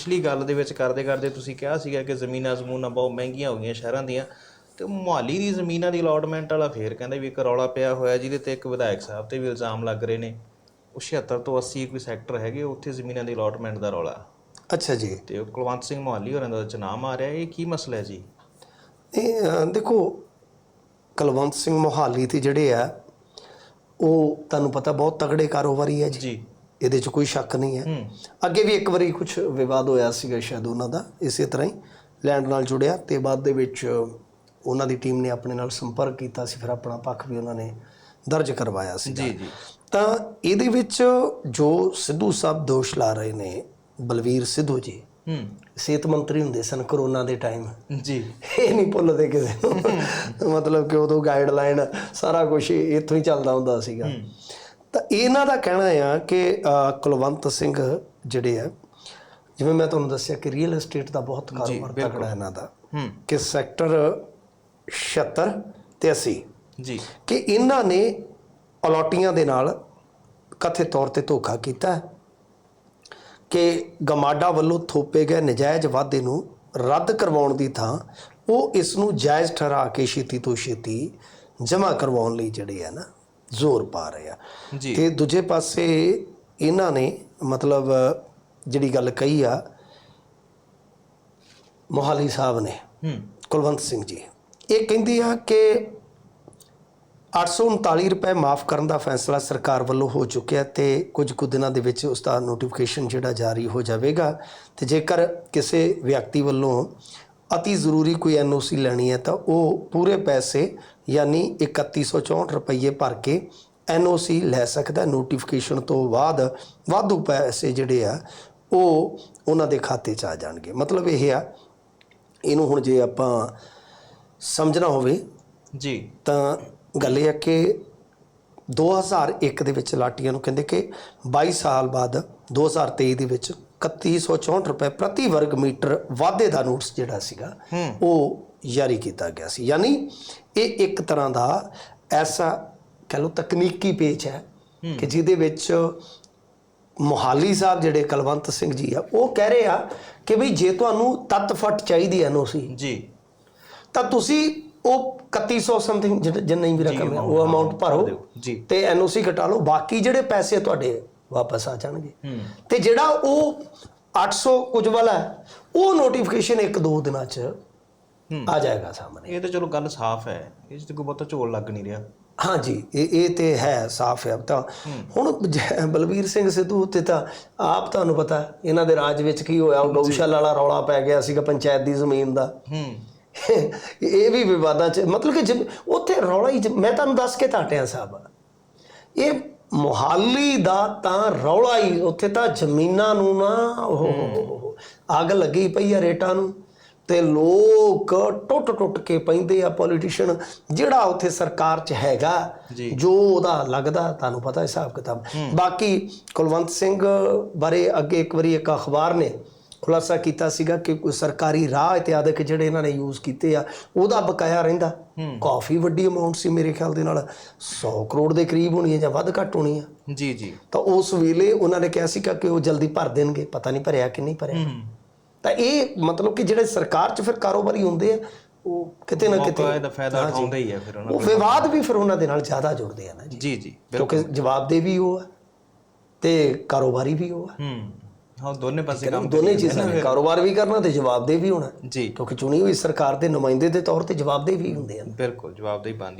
ਪਿਛਲੀ ਗੱਲ ਦੇ ਵਿੱਚ ਕਰਦੇ ਕਰਦੇ ਤੁਸੀਂ ਕਿਹਾ ਸੀਗਾ ਕਿ ਜ਼ਮੀਨਾਂ ਜ਼ਮੂਨਾਂ ਬਹੁਤ ਮਹਿੰਗੀਆਂ ਹੋ ਗਈਆਂ ਸ਼ਹਿਰਾਂ ਦੀਆਂ ਤੇ ਮੁਹਾਲੀ ਦੀ ਜ਼ਮੀਨਾਂ ਦੀ ਅਲਾਟਮੈਂਟ ਵਾਲਾ ਫੇਰ ਕਹਿੰਦਾ ਵੀ ਇੱਕ ਰੌਲਾ ਪਿਆ ਹੋਇਆ ਜਿਹਦੇ ਤੇ ਇੱਕ ਵਿਧਾਇਕ ਸਾਹਿਬ ਤੇ ਵੀ ਇਲਜ਼ਾਮ ਲੱਗ ਰਹੇ ਨੇ। ਉਹ 76 ਤੋਂ 80 ਕੋਈ ਸੈਕਟਰ ਹੈਗੇ ਉੱਥੇ ਜ਼ਮੀਨਾਂ ਦੀ ਅਲਾਟਮੈਂਟ ਦਾ ਰੌਲਾ। ਅੱਛਾ ਜੀ। ਤੇ ਉਹ ਕੁਲਵੰਤ ਸਿੰਘ ਮੁਹਾਲੀ ਹੋਰਾਂ ਦਾ ਚ ਨਾਮ ਆ ਰਿਹਾ ਇਹ ਕੀ ਮਸਲਾ ਹੈ ਜੀ? ਇਹ ਦੇਖੋ ਕੁਲਵੰਤ ਸਿੰਘ ਮੋਹਾਲੀ ਤੇ ਜਿਹੜੇ ਆ ਉਹ ਤੁਹਾਨੂੰ ਪਤਾ ਬਹੁਤ ਤਗੜੇ ਕਾਰੋਬਾਰੀ ਹੈ ਜੀ। ਜੀ। ਇਹਦੇ 'ਚ ਕੋਈ ਸ਼ੱਕ ਨਹੀਂ ਹੈ। ਅੱਗੇ ਵੀ ਇੱਕ ਵਾਰੀ ਕੁਝ ਵਿਵਾਦ ਹੋਇਆ ਸੀਗਾ ਸ਼ਾਇਦ ਉਹਨਾਂ ਦਾ ਇਸੇ ਤਰ੍ਹਾਂ ਹੀ ਲੈਂਡ ਨਾਲ ਜੁੜਿਆ ਤੇ ਬਾਅਦ ਦੇ ਵਿੱਚ ਉਹਨਾਂ ਦੀ ਟੀਮ ਨੇ ਆਪਣੇ ਨਾਲ ਸੰਪਰਕ ਕੀਤਾ ਸੀ ਫਿਰ ਆਪਣਾ ਪੱਖ ਵੀ ਉਹਨਾਂ ਨੇ ਦਰਜ ਕਰਵਾਇਆ ਸੀ ਜੀ ਜੀ। ਤਾਂ ਇਹਦੇ ਵਿੱਚ ਜੋ ਸਿੱਧੂ ਸਾਹਿਬ ਦੋਸ਼ ਲਾ ਰਹੇ ਨੇ ਬਲਵੀਰ ਸਿੱਧੂ ਜੀ ਹੂੰ। ਸਿਹਤ ਮੰਤਰੀ ਹੁੰਦੇ ਸਨ ਕਰੋਨਾ ਦੇ ਟਾਈਮ। ਜੀ। ਇਹ ਨਹੀਂ ਭੁੱਲਦੇ ਕਿਸੇ ਨੂੰ। ਮਤਲਬ ਕਿ ਉਦੋਂ ਗਾਈਡਲਾਈਨ ਸਾਰਾ ਕੁਝ ਇੱਥੋਂ ਹੀ ਚੱਲਦਾ ਹੁੰਦਾ ਸੀਗਾ। ਤਾਂ ਇਹਨਾਂ ਦਾ ਕਹਿਣਾ ਆ ਕਿ ਕੁਲਵੰਤ ਸਿੰਘ ਜਿਹੜੇ ਆ ਜਿਵੇਂ ਮੈਂ ਤੁਹਾਨੂੰ ਦੱਸਿਆ ਕਿ ਰੀਅਲ ਏਸਟੇਟ ਦਾ ਬਹੁਤ ਕਾਰੋਬਾਰ ਤਕੜਾ ਇਹਨਾਂ ਦਾ ਕਿ ਸੈਕਟਰ 76 ਤੇ 80 ਜੀ। ਕਿ ਇਹਨਾਂ ਨੇ ਅਲੋਟੀਆਂ ਦੇ ਨਾਲ ਕਥਿਤ ਤੌਰ ਤੇ ਧੋਖਾ ਕੀਤਾ ਕਿ ਗਮਾਡਾ ਵੱਲੋਂ ਥੋਪੇ ਗਏ ਨਜਾਇਜ਼ ਵਾਅਦੇ ਨੂੰ ਰੱਦ ਕਰਵਾਉਣ ਦੀ ਥਾਂ ਉਹ ਇਸ ਨੂੰ ਜਾਇਜ਼ ਠਹਿਰਾ ਕੇ ਛੇਤੀ ਤੋਂ ਛੇਤੀ ਜਮ੍ਹਾਂ ਕਰਵਾਉਣ ਲਈ ਜਿਹੜੇ ਆ ਨਾ ਜ਼ੋਰ ਪਾ ਰਹੇ ਆ। ਜੀ। ਤੇ ਦੂਜੇ ਪਾਸੇ ਇਹਨਾਂ ਨੇ ਮਤਲਬ ਜਿਹੜੀ ਗੱਲ ਕਹੀ ਆ ਮੋਹਾਲੀ ਸਾਹਿਬ ਨੇ ਹੂੰ। ਕੁਲਵੰਤ ਸਿੰਘ ਜੀ। ਇਹ ਕਹਿੰਦੇ ਆ ਕਿ 839 ਰੁਪਏ ਮਾਫ ਕਰਨ ਦਾ ਫੈਸਲਾ ਸਰਕਾਰ ਵੱਲੋਂ ਹੋ ਚੁੱਕਿਆ ਤੇ ਕੁਝ ਕੁ ਦਿਨਾਂ ਦੇ ਵਿੱਚ ਉਸ ਦਾ ਨੋਟੀਫਿਕੇਸ਼ਨ ਜਿਹੜਾ ਜਾਰੀ ਹੋ ਜਾਵੇਗਾ। ਤੇ ਜੇਕਰ ਕਿਸੇ ਵਿਅਕਤੀ ਵੱਲੋਂ ਅਤੀ ਜ਼ਰੂਰੀ ਕੋਈ ਐਨਓਸੀ ਲੈਣੀ ਹੈ ਤਾਂ ਉਹ ਪੂਰੇ ਪੈਸੇ ਯਾਨੀ 3164 ਰੁਪਏ ਭਰ ਕੇ ਐਨਓਸੀ ਲੈ ਸਕਦਾ ਨੋਟੀਫਿਕੇਸ਼ਨ ਤੋਂ ਬਾਅਦ ਵਾਧੂ ਪੈਸੇ ਜਿਹੜੇ ਆ ਉਹ ਉਹਨਾਂ ਦੇ ਖਾਤੇ 'ਚ ਆ ਜਾਣਗੇ। ਮਤਲਬ ਇਹ ਆ ਇਹਨੂੰ ਹੁਣ ਜੇ ਆਪਾਂ ਸਮਝਣਾ ਹੋਵੇ ਜੀ। ਤਾਂ ਗੱਲ ਇਹ ਹੈ ਕਿ 2001 ਦੇ ਵਿੱਚ ਲਾਟੀਆਂ ਨੂੰ ਕਹਿੰਦੇ ਕਿ 22 ਸਾਲ ਬਾਅਦ 2023 ਦੇ ਵਿੱਚ 3164 ਰੁਪਏ ਪ੍ਰਤੀ ਵਰਗ ਮੀਟਰ ਵਾਧੇ ਦਾ ਨੋਟਿਸ ਜਿਹੜਾ ਸੀਗਾ ਉਹ ਜਾਰੀ ਕੀਤਾ ਗਿਆ ਸੀ। ਯਾਨੀ ਇਹ ਇੱਕ ਤਰ੍ਹਾਂ ਦਾ ਐਸਾ ਕਹ ਲਓ ਤਕਨੀਕੀ ਪੇਚ ਹੈ ਕਿ ਜਿਹਦੇ ਵਿੱਚ ਮੋਹਾਲੀ ਸਾਹਿਬ ਜਿਹੜੇ ਕਲਵੰਤ ਸਿੰਘ ਜੀ ਆ ਉਹ ਕਹਿ ਰਹੇ ਆ ਕਿ ਵੀ ਜੇ ਤੁਹਾਨੂੰ ਤੱਤ ਫਟ ਚਾਹੀਦੀ ਐਨਓਸੀ ਜੀ। ਤਾਂ ਤੁਸੀਂ ਉਹ 3100 ਸਮਥਿੰਗ ਜਿੰਨਾ ਵੀ ਰਕਮ ਹੈ ਉਹ ਅਮਾਉਂਟ ਭਰੋ ਜੀ। ਤੇ ਐਨਓਸੀ ਕਟਾ ਲਓ। ਬਾਕੀ ਜਿਹੜੇ ਪੈਸੇ ਤੁਹਾਡੇ ਵਾਪਸ ਆ ਜਾਣਗੇ। ਤੇ ਜਿਹੜਾ ਉਹ 800 ਕੁਝ ਵਾਲਾ ਉਹ ਨੋਟੀਫਿਕੇਸ਼ਨ ਇੱਕ ਦੋ ਦਿਨਾਂ ਚ। ਆ ਜਾਏਗਾ ਸਾਹਮਣੇ। ਇਹ ਤਾਂ ਚਲੋ ਗੱਲ ਸਾਫ਼ ਹੈ। ਇਸ ਤੇ ਕੋਈ ਬਹੁਤਾ ਝੋਲ ਲੱਗ ਨਹੀਂ ਰਿਹਾ। ਹਾਂਜੀ ਇਹ ਇਹ ਤੇ ਹੈ ਸਾਫ਼ ਹੈ। ਤਾਂ ਹੁਣ ਬਲਬੀਰ ਸਿੰਘ ਸਿੱਧੂ ਤੇ ਤਾਂ ਆਪ ਤੁਹਾਨੂੰ ਪਤਾ ਇਹਨਾਂ ਦੇ ਰਾਜ ਵਿੱਚ ਕੀ ਹੋਇਆ? ਉਹ ਗਊਸ਼ਾਲਾ ਵਾਲਾ ਰੌਲਾ ਪੈ ਗਿਆ ਸੀਗਾ ਪੰਚਾਇਤ ਦੀ ਜ਼ਮੀਨ ਦਾ। ਹੂੰ। ਇਹ ਵੀ ਵਿਵਾਦਾਂ ਚ ਮਤਲਬ ਕਿ ਉੱਥੇ ਰੌਲਾ ਹੀ ਮੈਂ ਤੁਹਾਨੂੰ ਦੱਸ ਕੇ ਤਾਟਿਆ ਸਾਹਿਬ ਇਹ ਮੁਹਾਲੀ ਦਾ ਤਾਂ ਰੌਲਾ ਹੀ ਉੱਥੇ ਤਾਂ ਜ਼ਮੀਨਾਂ ਨੂੰ ਨਾ ਉਹ ਅੱਗ ਲੱਗੀ ਪਈ ਆ ਰੇਟਾਂ ਨੂੰ ਤੇ ਲੋਕ ਟੁੱਟ ਟੁੱਟ ਕੇ ਪੈਂਦੇ ਆ ਪੋਲੀਟੀਸ਼ੀਅਨ ਜਿਹੜਾ ਉੱਥੇ ਸਰਕਾਰ 'ਚ ਹੈਗਾ ਜੀ। ਜੋ ਉਹਦਾ ਲੱਗਦਾ ਤੁਹਾਨੂੰ ਪਤਾ ਹਿਸਾਬ ਕਿਤਾਬ। ਬਾਕੀ ਕੁਲਵੰਤ ਸਿੰਘ ਬਾਰੇ ਅੱਗੇ ਇੱਕ ਵਾਰੀ ਇੱਕ ਅਖਬਾਰ ਨੇ ਖੁਲਾਸਾ ਕੀਤਾ ਸੀਗਾ ਕਿ ਕੋਈ ਸਰਕਾਰੀ ਰਾਹ ਇਤਿਆਦਿਕ ਜਿਹੜੇ ਇਹਨਾਂ ਨੇ ਯੂਜ਼ ਕੀਤੇ ਆ ਉਹਦਾ ਬਕਾਇਆ ਰਹਿੰਦਾ। ਕਾਫੀ ਵੱਡੀ ਅਮਾਉਂਟ ਸੀ ਮੇਰੇ ਖਿਆਲ ਦੇ ਨਾਲ। 100 ਕਰੋੜ ਦੇ ਕਰੀਬ ਹੋਣੀ ਹੈ ਜਾਂ ਵੱਧ ਘੱਟ ਹੋਣੀ ਹੈ ਜੀ ਜੀ। ਤਾਂ ਉਸ ਵੇਲੇ ਉਹਨਾਂ ਨੇ ਕਿਹਾ ਸੀਗਾ ਕਿ ਉਹ ਜਲਦੀ ਭਰ ਦੇਣਗੇ। ਪਤਾ ਨਹੀਂ ਭਰਿਆ ਕਿ ਨਹੀਂ ਭਰਿਆ। ਤਾਂ ਇਹ ਮਤਲਬ ਕਿ ਜਿਹੜੇ ਸਰਕਾਰ 'ਚ ਫਿਰ ਕਾਰੋਬਾਰੀ ਹੁੰਦੇ ਆ ਉਹ ਕਿਤੇ ਨਾ ਕਿਤੇ ਮੌਕਾ ਫਾਇਦਾ ਉਠਾਉਂਦਾ ਹੀ ਹੈ ਫਿਰ ਉਹਨਾਂ ਉਹ ਵਿਵਾਦ ਵੀ ਫਿਰ ਉਹਨਾਂ ਦੇ ਨਾਲ ਜ਼ਿਆਦਾ ਜੁੜਦੇ ਆ ਨਾ ਜੀ। ਜੀ ਜੀ ਕਿਉਂਕਿ ਜਵਾਬਦੇ ਵੀ ਉਹ ਆ ਤੇ ਕਾਰੋਬਾਰੀ ਵੀ ਉਹ ਆ। ਹੂੰ। ਹਾਂ ਦੋਨੇ ਪਾਸੇ ਕੰਮ ਦੋਨੇ ਚੀਜ਼ਾਂ ਨੇ ਕਾਰੋਬਾਰ ਵੀ ਕਰਨਾ ਤੇ ਜਵਾਬਦੇ ਵੀ ਹੋਣਾ। ਜੀ। ਕਿਉਂਕਿ ਚੁਣੀ ਹੋਈ ਸਰਕਾਰ ਦੇ ਨੁਮਾਇੰਦੇ ਦੇ ਤੌਰ ਤੇ ਜਵਾਬਦੇ ਵੀ ਹੁੰਦੇ ਆ ਬਿਲਕੁਲ ਜਵਾਬਦੇਹੀ ਬਣਦੀ